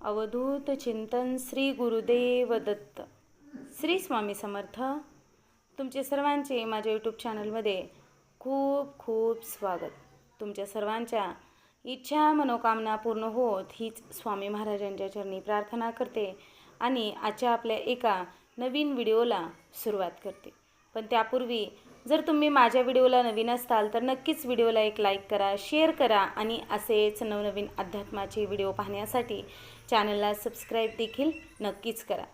अवधूत चिंतन श्री गुरुदेव दत्त श्री स्वामी समर्थ. तुमचे सर्वांचे माझ्या यूट्यूब चॅनलमध्ये खूप खूप स्वागत. तुमच्या सर्वांच्या इच्छा मनोकामना पूर्ण होत हीच स्वामी महाराजांच्या चरणी प्रार्थना करते आणि आजच्या आपल्या एका नवीन व्हिडिओला सुरुवात करते. पण त्यापूर्वी जर तुम्ही माझ्या व्हिडिओला नवीन असताल तर नक्कीच व्हिडिओला एक लाईक करा शेअर करा आणि असेच नवनवीन अध्यात्माचे व्हिडिओ पाहण्यासाठी चॅनलला सबस्क्राईब देखील नक्कीच करा.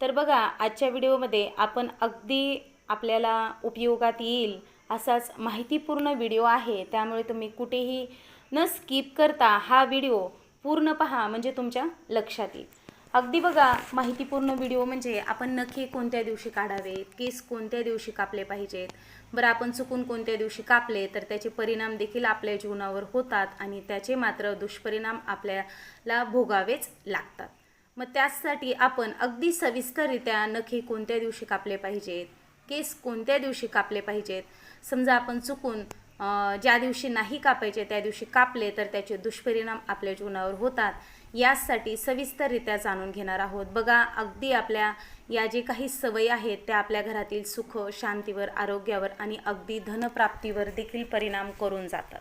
तर बघा आजच्या व्हिडिओमध्ये आपण अगदी आपल्याला उपयोगात येईल असाच माहितीपूर्ण व्हिडिओ आहे. त्यामुळे तुम्ही कुठेही न स्किप करता हा व्हिडिओ पूर्ण पहा म्हणजे तुमच्या लक्षात येईल. अगदी बघा माहितीपूर्ण व्हिडिओ म्हणजे आपण नखे कोणत्या दिवशी काढावेत केस कोणत्या दिवशी कापले पाहिजेत? बरं आपण चुकून कोणत्या दिवशी कापले तर त्याचे परिणाम देखील आपल्या जीवनावर होतात आणि त्याचे मात्र दुष्परिणाम आपल्याला भोगावेच लागतात. मग त्यासाठी आपण अगदी सविस्तररित्या नखे कोणत्या दिवशी कापले पाहिजेत केस कोणत्या दिवशी कापले पाहिजेत? समजा आपण चुकून ज्या दिवशी नाही कापायचे त्या दिवशी कापले तर त्याचे दुष्परिणाम आपल्या जीवनावर होतात. यासाठी सविस्तररित्या जाणून घेणार आहोत. बघा अगदी आपल्या या जे काही सवयी आहेत त्या आपल्या घरातील सुख शांतीवर आरोग्यावर आणि अगदी धनप्राप्तीवर देखील परिणाम करून जातात.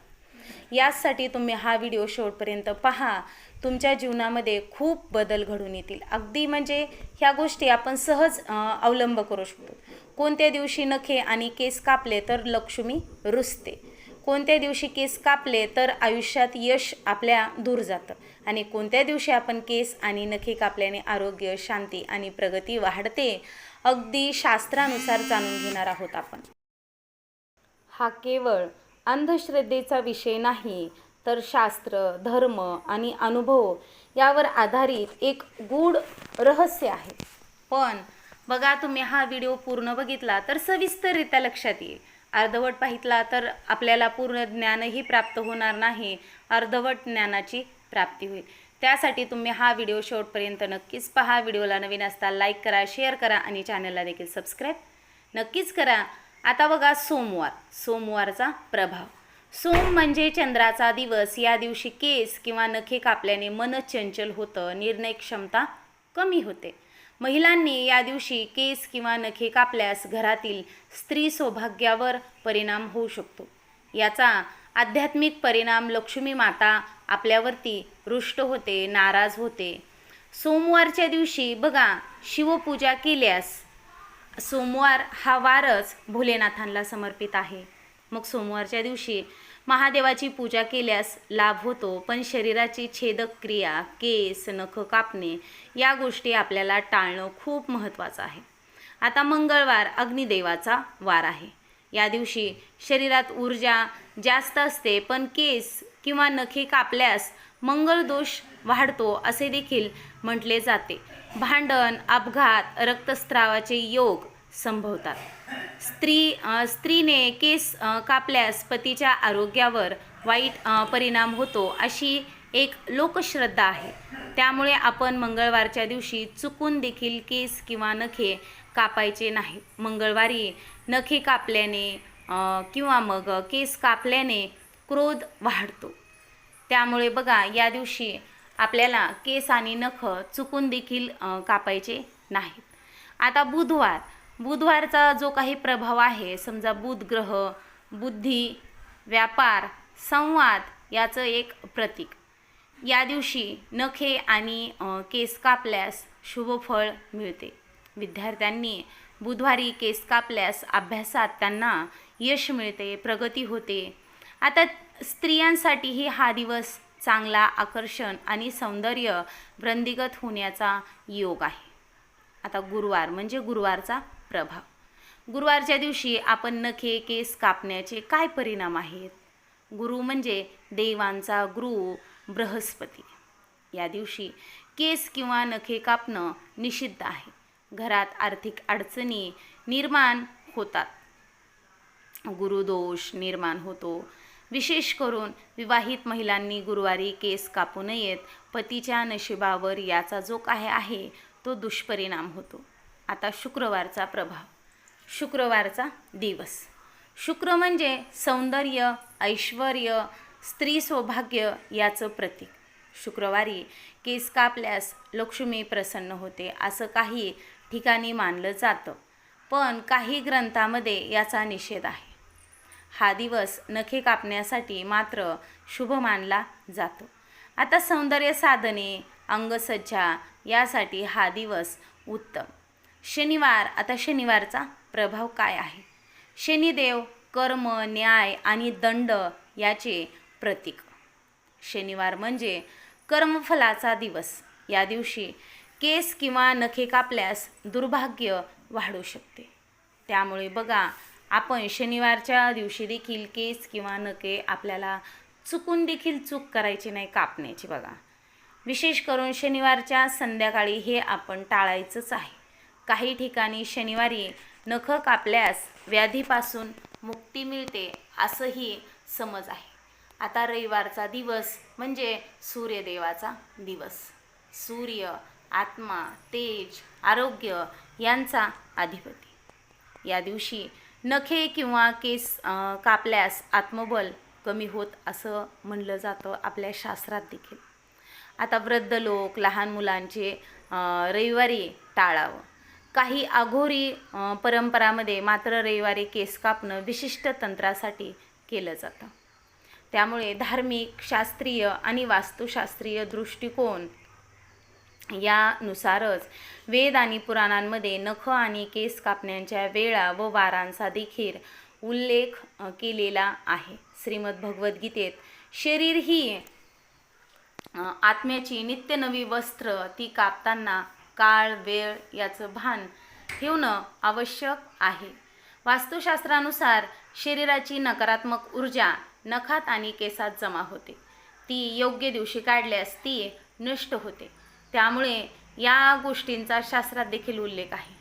यासाठी तुम्ही हा व्हिडिओ शेवटपर्यंत पहा. तुमच्या जीवनामध्ये खूप बदल घडून येतील. अगदी म्हणजे ह्या गोष्टी आपण सहज अवलंब करू शकतो. कोणत्या दिवशी नखे आणि केस कापले तर लक्ष्मी रुसते. कोणत्या दिवशी केस कापले तर आयुष्यात यश आपल्या दूर जातं. आणि कोणत्या दिवशी आपण केस आणि नखे कापल्याने आरोग्य शांती आणि प्रगती वाढते अगदी शास्त्रानुसार जाणून घेणार आहोत आपण. हा केवळ अंधश्रद्धेचा विषय नाही तर शास्त्र धर्म आणि अनुभव यावर आधारित एक गूढ रहस्य आहे. पण बघा तुम्ही हा व्हिडिओ पूर्ण बघितला तर सविस्तररित्या लक्षात येईल. अर्धवट पाहितला तर आपल्याला पूर्ण ज्ञानही प्राप्त होणार नाही अर्धवट ज्ञानाची प्राप्ती होईल. त्यासाठी तुम्ही हा व्हिडिओ शेवटपर्यंत नक्कीच पहा. व्हिडिओला नवीन असता लाईक करा शेअर करा आणि चॅनलला देखील सबस्क्राईब नक्कीच करा. आता बघा सोमवार सोमवारचा प्रभाव. सोम म्हणजे चंद्राचा दिवस. या दिवशी केस किंवा नखे कापल्याने मन चंचल होतं निर्णय क्षमता कमी होते. महिलांनी या दिवशी केस किंवा नखे कापल्यास घरातील स्त्री सौभाग्यावर परिणाम होऊ शकतो. याचा आध्यात्मिक परिणाम लक्ष्मी माता आपल्यावरती रुष्ट होते नाराज होते. सोमवारच्या दिवशी बघा शिवपूजा केल्यास सोमवार हा वारच भोलेनाथांना समर्पित आहे. मग सोमवारच्या दिवशी महादेवाची पूजा केल्यास लाभ होतो पण शरीराची छेदक क्रिया केस नख कापणे या गोष्टी आपल्याला टाळणं खूप महत्त्वाचं आहे. आता मंगळवार अग्निदेवाचा वार आहे. या दिवशी शरीरात ऊर्जा जास्त असते पण केस किंवा नखे कापल्यास मंगळ दोष वाढतो असे देखील म्हटले जाते. भांडण अपघात रक्तस्रावाचे योग संभवतात. स्त्री स्त्रीने केस कापल्यास पतीच्या आरोग्यावर वाईट परिणाम होतो अशी एक लोकश्रद्धा आहे. त्यामुळे आपण मंगळवारच्या दिवशी चुकून देखील केस किंवा नखे कापायचे नाही. मंगळवारी नखे कापल्याने किंवा मग केस कापल्याने क्रोध वाढतो. त्यामुळे बघा या दिवशी आपल्याला केस आणि नख चुकून देखील कापायचे नाहीत. आता बुधवार. बुधवारचा जो काही प्रभाव आहे समजा बुध ग्रह बुद्धी व्यापार संवाद याचं एक प्रतीक. या दिवशी नखे आणि केस कापल्यास शुभफळ मिळते. विद्यार्थ्यांनी बुधवारी केस कापल्यास अभ्यासात त्यांना यश मिळते प्रगती होते. आता स्त्रियांसाठीही हा दिवस चांगला आकर्षण आणि सौंदर्य वृंदिगत होण्याचा योग आहे. आता गुरुवार म्हणजे गुरुवारचा प्रभाव. गुरुवारच्या दिवशी आपण नखे केस कापण्याचे काय परिणाम आहेत? गुरु म्हणजे देवांचा गुरु बृहस्पती. या दिवशी केस किंवा नखे कापणं निषिद्ध आहे. घरात आर्थिक अडचणी निर्माण होतात. गुरुदोष निर्माण होतो. विशेष करून विवाहित महिलांनी गुरुवारी केस कापू नयेत पतीच्या नशिबावर याचा जो काय आहे तो दुष्परिणाम होतो. आता शुक्रवारचा प्रभाव. शुक्रवारचा दिवस. शुक्र म्हणजे सौंदर्य ऐश्वर स्त्री सौभाग्य याचं प्रतीक. शुक्रवारी केस कापल्यास लक्ष्मी प्रसन्न होते असं काही ठिकाणी मानलं जातं. पण काही ग्रंथामध्ये याचा निषेध आहे. हा दिवस नखे कापण्यासाठी मात्र शुभ मानला जातो. आता सौंदर्य साधने अंगसज्जा यासाठी हा दिवस उत्तम. शनिवार आता शनिवारचा प्रभाव काय आहे? शनिदेव कर्म न्याय आणि दंड याचे प्रतीक. शनिवार म्हणजे कर्मफलाचा दिवस. या दिवशी केस किंवा नखे कापल्यास दुर्भाग्य वाढू शकते. त्यामुळे बघा आपण शनिवारच्या दिवशी देखील केस किंवा नखे आपल्याला चुकून देखील चूक करायची नाही कापण्याची बघा. विशेष करून शनिवारच्या संध्याकाळी हे आपण टाळायचंच आहे. काही ठिकाणी शनिवारी नख कापल्यास व्याधीपासून मुक्ती मिळते असंही समज आहे. आता रविवारचा दिवस म्हणजे सूर्यदेवाचा दिवस. सूर्य आत्मा तेज आरोग्य यांचा अधिपती. या दिवशी नखे किंवा केस कापल्यास आत्मबल कमी होत असं म्हणलं जातं आपल्या शास्त्रात देखील. आता वृद्ध लोक लहान मुलांचे रविवारी टाळावं. काही आघोरी परंपरामध्ये मात्र रविवारी केस कापणं विशिष्ट तंत्रासाठी केलं जातं. त्यामुळे धार्मिक शास्त्रीय आणि वास्तुशास्त्रीय दृष्टिकोन यानुसारच वेद आणि पुराणांमध्ये नख आणि केस कापण्याच्या वेळा व वारांचा देखील उल्लेख केलेला आहे. श्रीमद भगवद्गीतेत शरीर ही आत्म्याची नित्य नवी वस्त्र ती कापताना काळ वेळ याचं भान ठेवणं आवश्यक आहे. वास्तुशास्त्रानुसार शरीराची नकारात्मक ऊर्जा नखात आणि केसात जमा होते. ती योग्य दिवशी काढल्यास ती नष्ट होते. त्यामुळे या गोष्टींचा शास्त्रात देखील उल्लेख आहे.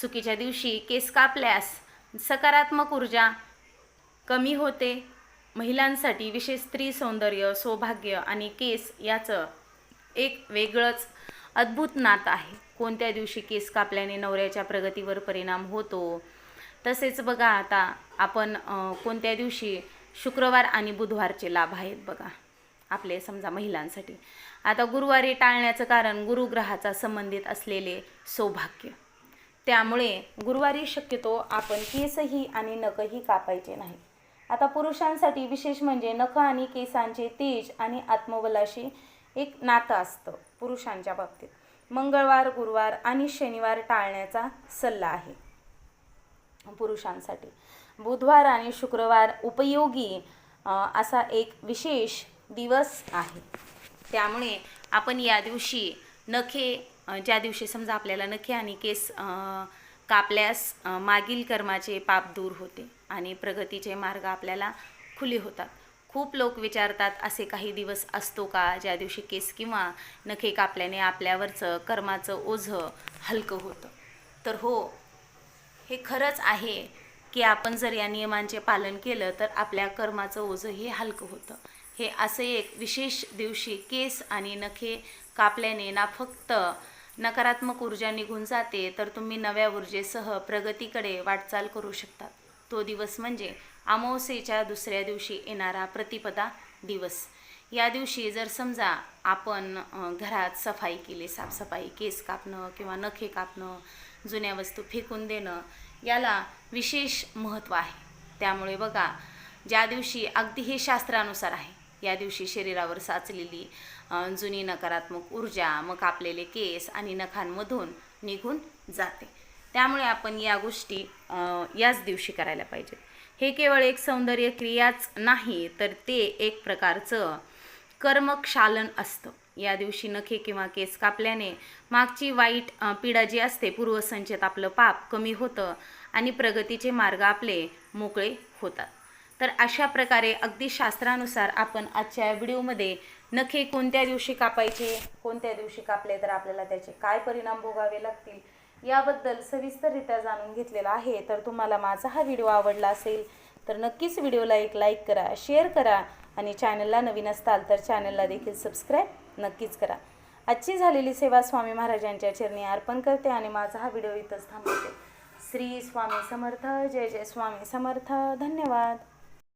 चुकीच्या दिवशी केस कापल्यास सकारात्मक ऊर्जा कमी होते. महिलांसाठी विशेष स्त्री सौंदर्य सौभाग्य आणि केस याचं एक वेगळंच अद्भुत नात आहे. कोणत्या दिवशी केस कापल्याने नवऱ्याच्या प्रगतीवर परिणाम होतो? तसेच बघा आता आपण कोणत्या दिवशी शुक्रवार आणि बुधवारचे लाभ आहेत बघा. आपले समजा महिलांसाठी. आता गुरुवारी टाळण्याचं कारण गुरुग्रहाचा संबंधित असलेले सौभाग्य. त्यामुळे गुरुवारी शक्यतो आपण केसही आणि नखही कापायचे नाही. आता पुरुषांसाठी विशेष म्हणजे नख आणि केसांचे तेज आणि आत्मबलाशी एक नातं असतं पुरुषांच्या बाबतीत. मंगळवार गुरुवार आणि शनिवार टाळण्याचा सल्ला आहे पुरुषांसाठी. बुधवार आणि शुक्रवार उपयोगी असा एक विशेष दिवस आहे. त्यामुळे आपण या दिवशी नखे ज्या दिवशी समजा आपल्याला नखे आणि केस कापल्यास मागील कर्माचे पाप दूर होते आणि प्रगतीचे मार्ग आपल्याला खुले होतात. खूप लोक विचारतात असे काही दिवस असतो का ज्या दिवशी केस किंवा नखे कापल्याने आपल्यावरचं कर्माचं ओझं हलकं होतं? तर हो हे खरंच आहे की आपण जर या नियमांचे पालन केलं तर आपल्या कर्माचं ओझं हे हलकं होतं. हे असे एक विशेष दिवशी केस आणि नखे कापल्याने ना फक्त नकारात्मक ऊर्जा निघून जाते तर तुम्ही नव्या ऊर्जेसह प्रगतीकडे वाटचाल करू शकतात. तो दिवस म्हणजे अमावस्येच्या दुसऱ्या दिवशी येणारा प्रतिपदा दिवस. या दिवशी जर समजा आपण घरात सफाई केली साफसफाई केस कापणं किंवा नखे कापणं जुन्या वस्तू फेकून देणं याला विशेष महत्त्व आहे. त्यामुळे बघा ज्या दिवशी अगदी हे शास्त्रानुसार आहे या दिवशी शरीरावर साचलेली जुनी नकारात्मक ऊर्जा मग कापलेले केस आणि नखांमधून निघून जाते. त्यामुळे आपण या गोष्टी याच दिवशी करायला पाहिजेत. हे केवळ एक सौंदर्य क्रियाच नाही तर ते एक प्रकारचं कर्मक्षालन असतं. या दिवशी नखे किंवा केस कापल्याने मागची वाईट पीडा पिढा जी असते पूर्वसंचेत आपलं पाप कमी होतं आणि प्रगतीचे मार्ग आपले मोकळे होतात. तर अशा प्रकारे अगदी शास्त्रानुसार आपण आजच्या व्हिडिओमध्ये नखे कोणत्या दिवशी कापायचे कोणत्या दिवशी कापले तर आपल्याला त्याचे काय परिणाम भोगावे लागतील याबद्दल सविस्तररित्या जाणून घेतलेला आहे. तर तुम्हाला माझा हा व्हिडिओ आवडला असेल तर नक्कीच व्हिडिओला एक लाईक करा शेअर करा आणि चॅनलला नवीन असताल तर चॅनलला देखील सबस्क्राईब नक्कीच करा. आजची झालेली सेवा स्वामी महाराजांच्या चरणी अर्पण करते आणि माझा हा व्हिडिओ इथंच थांबवते. श्री स्वामी समर्थ जय जय स्वामी समर्थ धन्यवाद.